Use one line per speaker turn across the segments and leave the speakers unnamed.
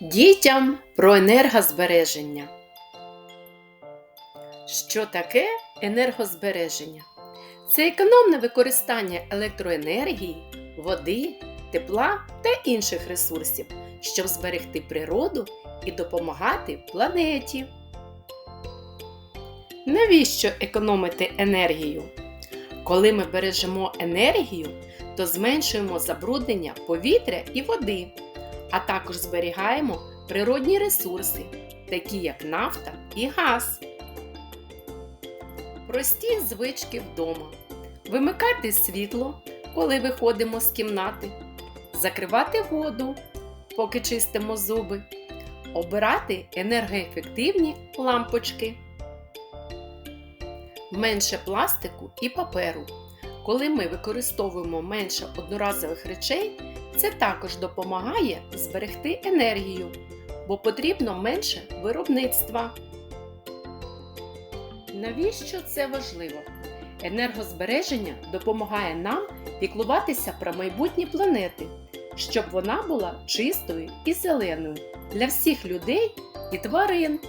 Дітям про енергозбереження. Що таке енергозбереження? Це економне використання електроенергії, води, тепла та інших ресурсів, щоб зберегти природу і допомагати планеті. Навіщо економити енергію? Коли ми бережемо енергію, то зменшуємо забруднення повітря і води, а також зберігаємо природні ресурси, такі як нафта і газ. Прості звички вдома. Вимикати світло, коли виходимо з кімнати, закривати воду, поки чистимо зуби, обирати енергоефективні лампочки. Менше пластику і паперу. Коли ми використовуємо менше одноразових речей, це також допомагає зберегти енергію, бо потрібно менше виробництва. Навіщо це важливо? Енергозбереження допомагає нам піклуватися про майбутні планети, щоб вона була чистою і зеленою для всіх людей і тварин.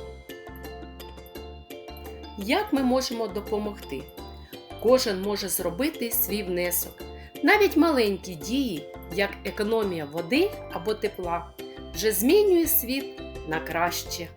Як ми можемо допомогти? Кожен може зробити свій внесок. Навіть маленькі дії, як економія води або тепла, вже змінює світ на краще.